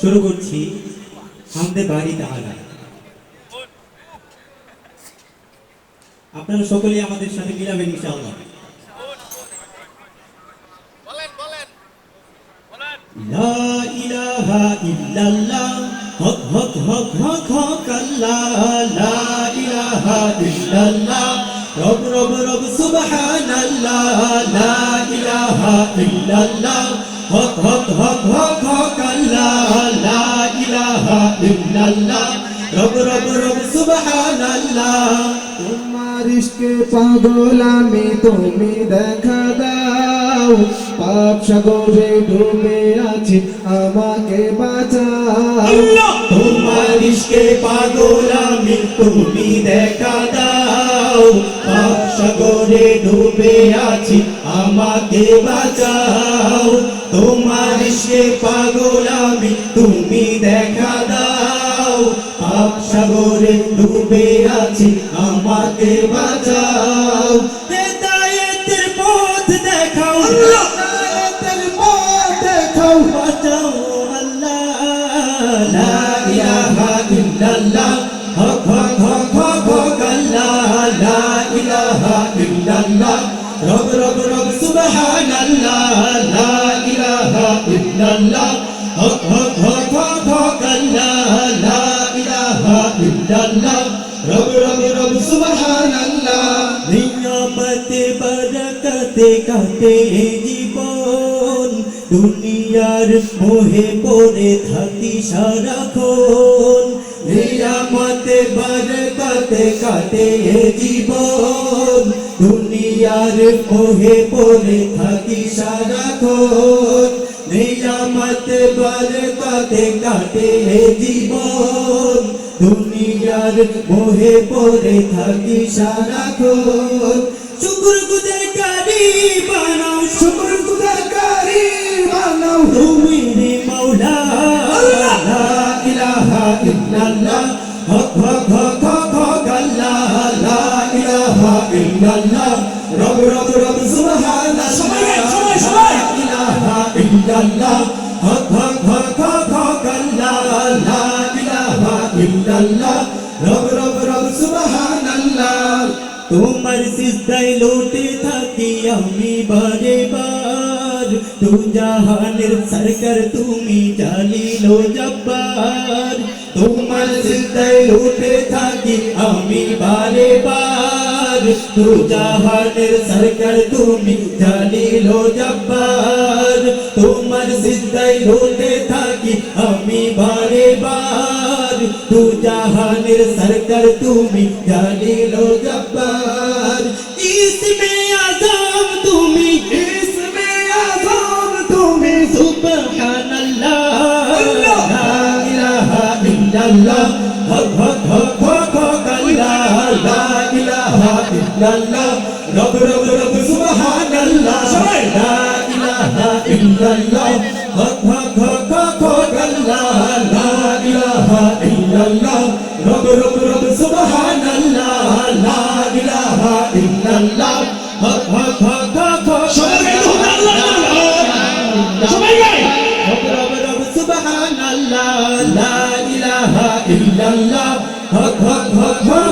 শুরু করছি আমাদের বাড়ি তাহলে আপনারা সকলেই আমাদের সাথে মিলাবেন ইনশাআল্লাহ। বলেন বলেন বলেন। লা ইলাহা ইল্লাল্লাহ হক হক হক হক হক আল্লাহ লা ইলাহা ইল্লাল্লাহ রব রব রব সুবহানাল্লাহ লা ইলাহা ইল্লাল্লাহ হক হক হক হক ইল্লাল্লাহ রব রব রব সুবহানাল্লাহ। তোমার ইশকে পাগল আমি তুমি দেখা দাও। পাপ সাগরে ডুবে আছি আমাকে বাঁচাও। তোমার ইশকে পাগল আমি তুমি দেখা দাও। পাপ সাগরে ডুবে আছি আমাকে বাঁচাও। তোমার ইশকে পাগল আমি তুমি দেখা দাও। পাপ সাগরে ডুবে আছি, আমাকে বাঁচাও। হেদায়েতের পথ দেখাও। হেদায়েতের পথ দেখাও। বাঁচাও আল্লাহ। লা ইলাহা ইল্লাল্লাহ। হক হক হক হক হক আল্লাহ। লা ইলাহা ইল্লাল্লাহ। রব রব রব, সুবহানাল্লাহ। লা ইলাহা ইল্লাল্লাহ। হক হক হক সুবহানাল্লাহ। নিয়ামতে বরকতে কাটে জীবন। দুনিয়ার মোহে পড়ে থাকি সারাক্ষণ। নিয়ামতে বরকতে কাটে জীবন। দুনিয়ার মোহে পড়ে থাকি সারাক্ষণ। নিয়ামতে বরকতে কাটে জীবন। দুনিয়ার মোহে পড়ে থাকি সারাক্ষণ শুকুর গুজারকারী বানাও শুকুর গুজারকারী বানাও তুমি রে মাওলা। লা ইলাহা ইল্লাল্লাহ হক হক হক হক আল্লাহ। লা ইলাহা ইল্লাল্লাহ রব রব রব সুবহানাল্লাহ। সবাই, সবাই, সবাই। ইলাহা ইল্লাল্লাহ হক হক হক হক ইল্লাল্লাহ রব রব রব সুবহানাল্লাহ তোমার সিজদায় লোটে থাকি আমি বারে বার তু জাহানের সরকার তুমি জালিলো জব্বার তোমার সিজদায় লোটে থাকি আমি বারে বার তু জাহানের সরকার তুমি জালিলো জব্বার তোমার সিজদায় লোটে থাকি আমি বারে বার তু জাহানের সরকার তুমি জালিলো জব্বার। ইসমে আজম তুমি ইসমে আজম তুমি সুবহানাল্লাহ। লা ইলাহা ইল্লাল্লাহ হক হক হক হক আল্লাহ। লা ইলাহা ইল্লাল্লাহ রব রব রব সুবহানাল্লাহ। লা ইলাহা ইল্লাল্লাহ হক হক হক হক আল্লাহ। সুবহানাল্লাহ লা ইলাহা ইল্লাল্লাহ হক হক হক হক।